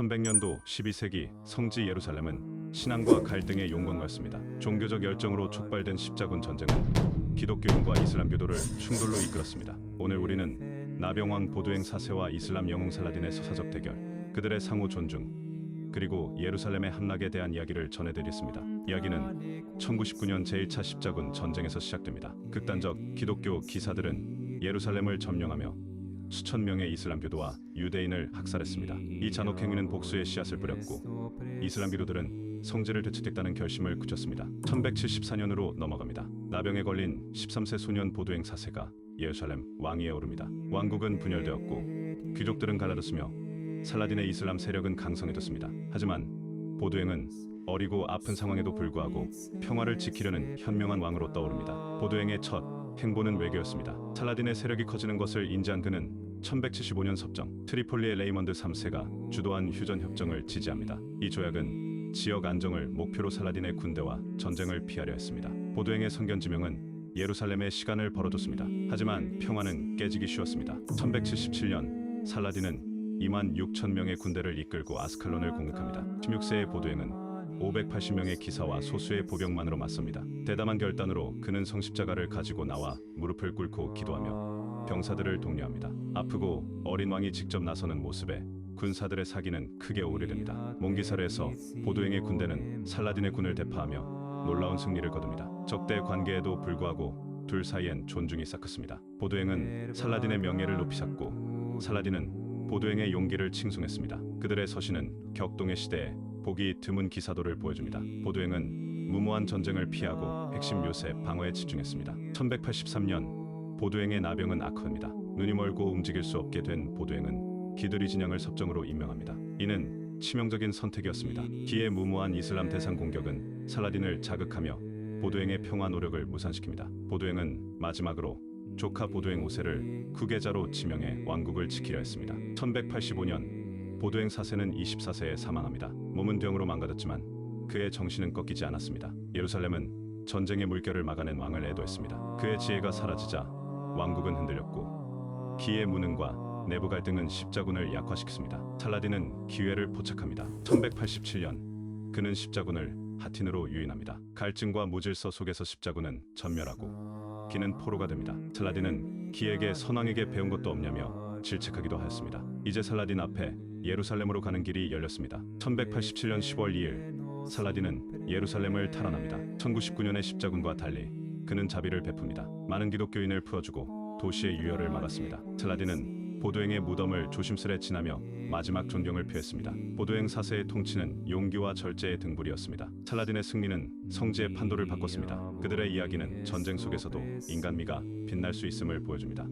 1100년도 12세기 성지 예루살렘은 신앙과 갈등의 용광로였습니다. 종교적 열정으로 촉발된 십자군 전쟁은 기독교인과 이슬람교도를 충돌로 이끌었습니다. 오늘 우리는 나병왕 보도행 사세와 이슬람 영웅 살라딘의 서사적 대결, 그들의 상호 존중, 그리고 예루살렘의 함락에 대한 이야기를 전해드리겠습니다. 이야기는 1919년 제1차 십자군 전쟁에서 시작됩니다. 극단적 기독교 기사들은 예루살렘을 점령하며 수천 명의 이슬람 교도와 유대인을 학살했습니다. 이 잔혹 행위는 복수의 씨앗을 뿌렸고 이슬람 교도들은 성지를 되찾겠다는 결심을 굳혔습니다. 1174년으로 넘어갑니다. 나병에 걸린 13세 소년 보도행 사세가 예루살렘 왕위에 오릅니다. 왕국은 분열되었고 귀족들은 갈라졌으며 살라딘의 이슬람 세력은 강성해졌습니다. 하지만 보도행은 어리고 아픈 상황에도 불구하고 평화를 지키려는 현명한 왕으로 떠오릅니다. 보도행의 첫 행보는 외교였습니다. 살라딘의 세력이 커지는 것을 인지한 그는 1175년 섭정 트리폴리의 레이먼드 3세가 주도한 휴전 협정을 지지합니다. 이 조약은 지역 안정을 목표로 살라딘의 군대와 전쟁을 피하려 했습니다. 보도행의 성견 지명은 예루살렘에 시간을 벌어줬습니다. 하지만 평화는 깨지기 쉬웠습니다. 1177년 살라딘은 2만 6천 명의 군대를 이끌고 아스칼론을 공격합니다. 16세의 보도행은 580명의 기사와 소수의 보병만으로 맞섭니다. 대담한 결단으로 그는 성십자가를 가지고 나와 무릎을 꿇고 기도하며 병사들을 독려합니다. 아프고 어린 왕이 직접 나서는 모습에 군사들의 사기는 크게 오래됩니다. 몽기사르에서 보도행의 군대는 살라딘의 군을 대파하며 놀라운 승리를 거둡니다. 적대 관계에도 불구하고 둘 사이엔 존중이 싹텄습니다. 보도행은 살라딘의 명예를 높이 샀고 살라딘은 보도행의 용기를 칭송했습니다. 그들의 서신은 격동의 시대에 보기 드문 기사도를 보여줍니다. 보도행은 무모한 전쟁을 피하고 핵심 요새 방어에 집중했습니다. 1183년 보도행의 나병은 악화됩니다. 눈이 멀고 움직일 수 없게 된 보도행은 기드리 진영을 섭정으로 임명합니다. 이는 치명적인 선택이었습니다. 기에 무모한 이슬람 대상 공격은 살라딘을 자극하며 보도행의 평화 노력을 무산시킵니다. 보도행은 마지막으로 조카 보도행 5세를 후계자로 지명해 왕국을 지키려 했습니다. 1185년 보도행 4세는 24세에 사망합니다. 몸은 병으로 망가졌지만 그의 정신은 꺾이지 않았습니다. 예루살렘은 전쟁의 물결을 막아낸 왕을 애도했습니다. 그의 지혜가 사라지자 왕국은 흔들렸고 기의 무능과 내부 갈등은 십자군을 약화시켰습니다. 살라딘은 기회를 포착합니다. 1187년 그는 십자군을 하틴으로 유인합니다. 갈증과 무질서 속에서 십자군은 전멸하고 기는 포로가 됩니다. 살라딘은 기에게 선왕에게 배운 것도 없냐며 질책하기도 하였습니다. 이제 살라딘 앞에 예루살렘으로 가는 길이 열렸습니다. 1187년 10월 2일 살라딘은 예루살렘을 탈환합니다. 1099년의 십자군과 달리 그는 자비를 베풉니다. 많은 기독교인을 풀어주고 도시의 유혈을 막았습니다. 살라딘은 보도행의 무덤을 조심스레 지나며 마지막 존경을 표했습니다. 보도행 사세의 통치는 용기와 절제의 등불이었습니다. 살라딘의 승리는 성지의 판도를 바꿨습니다. 그들의 이야기는 전쟁 속에서도 인간미가 빛날 수 있음을 보여줍니다.